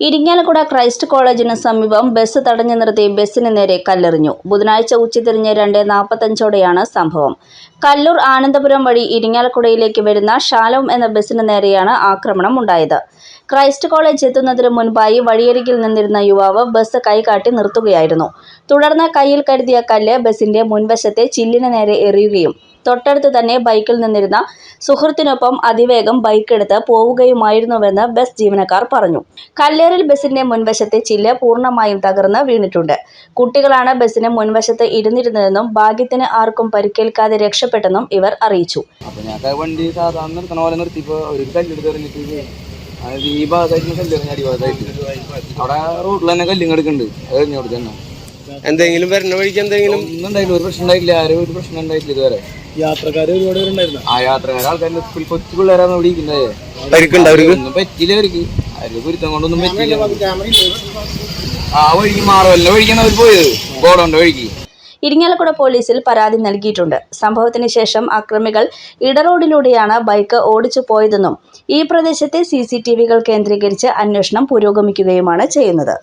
Irinjalakuda Christ കോളേജിന് സമീപം bus തടഞ്ഞു നിർത്തി ബസ്സിന് നേരെ കല്ലെറിഞ്ഞു. ബുധനാഴ്ച ഉച്ചതിരിഞ്ഞ് രണ്ട് നാൽപ്പത്തഞ്ചോടെയാണ് സംഭവം. കല്ലൂർ ആനന്ദപുരം വഴി ഇരിങ്ങാലക്കുടയിലേക്ക് വരുന്ന ഷാലോം എന്ന ബസ്സിന് നേരെയാണ് ആക്രമണം ഉണ്ടായത്. ക്രൈസ്റ്റ് കോളേജ് എത്തുന്നതിന് മുൻപായി വഴിയരികിൽ നിന്നിരുന്ന യുവാവ് ബസ് കൈകാട്ടി നിർത്തുകയായിരുന്നു. തുടർന്ന് കയ്യിൽ കരുതിയ കല്ല് ബസിന്റെ മുൻവശത്തെ ചില്ലിന് നേരെ എറിയുകയും തൊട്ടടുത്ത് തന്നെ ബൈക്കിൽ നിന്നിരുന്ന സുഹൃത്തിനൊപ്പം അതിവേഗം ബൈക്ക് എടുത്ത് പോവുകയുമായിരുന്നുവെന്ന് ബസ് ജീവനക്കാർ പറഞ്ഞു. കല്ലേറിൽ ബസിന്റെ മുൻവശത്തെ ചില്ല് പൂർണമായും തകർന്ന് വീണിട്ടുണ്ട്. കുട്ടികളാണ് ബസിന് മുൻവശത്ത് ഇരുന്നിരുന്നതെന്നും ഭാഗ്യത്തിന് ആർക്കും പരിക്കേൽക്കാതെ രക്ഷപ്പെട്ടെന്നും ഇവർ അറിയിച്ചു. വണ്ടി സാധാരണ നിർത്തണ പോലെ ഒരു കല്ലെടുത്ത് എറിഞ്ഞിട്ട് അതായത് ഈ ഭാഗത്തായിട്ട് കല്ലെറിഞ്ഞ അടി ഭാഗത്തായിട്ട് അവിടെ റോഡിൽ തന്നെ കല്ലിങ് എടുക്കുന്നുണ്ട് അത് എറിഞ്ഞോട് തന്നെ. എന്തെങ്കിലും വരുന്ന വഴിക്ക് എന്തെങ്കിലും? ഒന്നും ഉണ്ടായില്ല. ഒരു പ്രശ്നം ഉണ്ടായില്ല. ആരും ഒരു പ്രശ്നം ഉണ്ടായിട്ടില്ല ഇതുവരെ. യാത്രക്കാർ ഒരുപാട് പേരുണ്ടായിരുന്നു. ആ യാത്രക്കാരെ ആൾക്കാരുടെ കൊച്ചു പിള്ളേരാണ് ഇവിടെ ഇരിക്കുന്നത്. പരിക്കുണ്ട് അവർക്ക്? ഒന്നും പറ്റില്ല അവർക്ക്. അവർക്ക് കുരുത്തം കൊണ്ടൊന്നും പറ്റില്ല ആ വഴിക്ക് മാറുമല്ല വഴിക്കാണ് അവർ പോയത്. ബോർഡുണ്ട് വഴിക്ക്. ഇരിങ്ങാലക്കുട പോലീസിൽ പരാതി നൽകിയിട്ടുണ്ട്. സംഭവത്തിന് ശേഷം അക്രമികൾ ഇടറോഡിലൂടെയാണ് ബൈക്ക് ഓടിച്ചു പോയതെന്നും ഈ പ്രദേശത്തെ സി കേന്ദ്രീകരിച്ച് അന്വേഷണം പുരോഗമിക്കുകയുമാണ് ചെയ്യുന്നത്.